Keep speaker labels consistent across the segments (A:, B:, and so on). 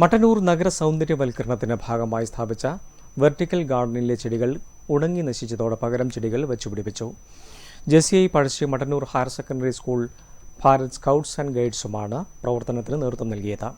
A: മട്ടന്നൂർ നഗര സൗന്ദര്യവൽക്കരണത്തിന്റെ ഭാഗമായി സ്ഥാപിച്ച വെർട്ടിക്കൽ ഗാർഡനിലെ ചെടികൾ ഉണങ്ങി നശിച്ചതോടെ പകരം ചെടികൾ വെച്ചുപിടിപ്പിച്ചു. JCI Pazhassi Mattannur higher secondary school Bharat scouts and ഗൈഡ്സുമാണ് പ്രവർത്തനത്തിന് നേതൃത്വം നൽകിയത്.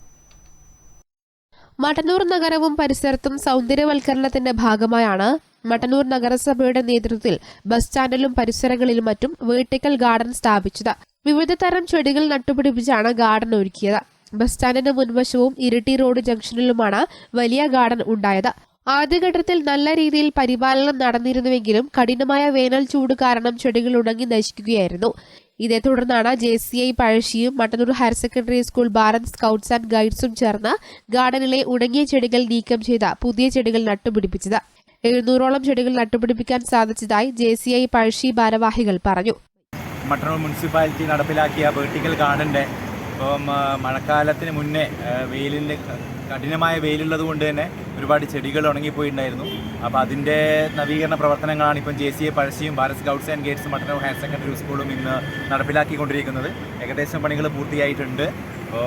B: മട്ടന്നൂർ നഗരവും പരിസരത്തും സൗന്ദര്യവൽക്കരണത്തിന്റെ ഭാഗമായാണ് മട്ടന്നൂർ നഗരസഭയുടെ നേതൃത്വത്തിൽ ബസ് സ്റ്റാൻഡിലും പരിസരങ്ങളിലും മറ്റും വേർട്ടിക്കൽ ഗാർഡൻ സ്ഥാപിച്ചത്. വിവിധ തരം ചെടികൾ നട്ടുപിടിപ്പിച്ചാണ് ഗാർഡൻ ഒരുക്കിയത്. ബസ് സ്റ്റാൻഡിന് മുൻവശവും ഇരിട്ടി റോഡ് ജംഗ്ഷനിലുമാണ് വലിയ ഗാർഡൻ ഉണ്ടായത്. ആദ്യഘട്ടത്തിൽ നല്ല രീതിയിൽ പരിപാലനം നടന്നിരുന്നുവെങ്കിലും കഠിനമായ വേനൽ ചൂട് കാരണം ചെടികൾ ഉണങ്ങി നശിക്കുകയായിരുന്നു. ഇതേ തുടർന്നാണ് J C I പഴശ്ശിയും Mattannur higher secondary school Bharat scouts and ഗൈഡ്സും ചേർന്ന് ഗാർഡനിലെ ഉണങ്ങിയ ചെടികൾ നീക്കം ചെയ്ത പുതിയ ചെടികൾ നട്ടുപിടിപ്പിച്ചത്. എഴുന്നൂറോളം ചെടികൾ നട്ടുപിടിപ്പിക്കാൻ സാധിച്ചതായി ജെ സി ഐ പഴശ്ശി ഭാരവാഹികൾ പറഞ്ഞു.
C: മട്ടന്നൂർ മുനിസിപ്പാലിറ്റി നടപ്പിലാക്കിയ വെർട്ടിക്കൽ ഗാർഡന്റെ ഇപ്പം മഴക്കാലത്തിന് മുന്നേ വെയിലിന്റെ കഠിനമായ വെയിലുള്ളത് കൊണ്ട് തന്നെ ഒരുപാട് ചെടികൾ ഉണങ്ങിപ്പോയിട്ടുണ്ടായിരുന്നു. അപ്പോൾ അതിന്റെ നവീകരണ പ്രവർത്തനങ്ങളാണ് ഇപ്പം J C A പഴശ്ശിയും Bharat scouts and gates Mattannur higher secondary സ്കൂളും ഇന്ന് നടപ്പിലാക്കിക്കൊണ്ടിരിക്കുന്നത്. ഏകദേശം പണികൾ പൂർത്തിയായിട്ടുണ്ട്.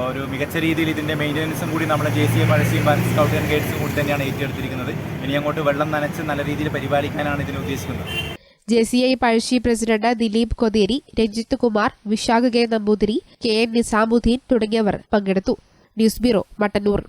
C: ഒരു മികച്ച രീതിയിൽ ഇതിന്റെ മെയിന്റനൻസും കൂടി നമ്മൾ ജെ സി എ പഴശ്ശിയും ഭാരത് സ്കൗട്ട് ആൻഡ് ഗൈഡ്സും കൂടി തന്നെയാണ് ഏറ്റെടുത്തിരിക്കുന്നത്. ഇനി അങ്ങോട്ട് വെള്ളം നനച്ച് നല്ല രീതിയിൽ പരിപാലിക്കാനാണ് ഇതിന് ഉദ്ദേശിക്കുന്നത്.
B: J C I Pazhassi president Dileep Kotheri Ranjith Kumar Vishakh K Namboothiri K N Nizamuddin തുടങ്ങിയവർ പങ്കെടുത്തു. News bureau Mattannur.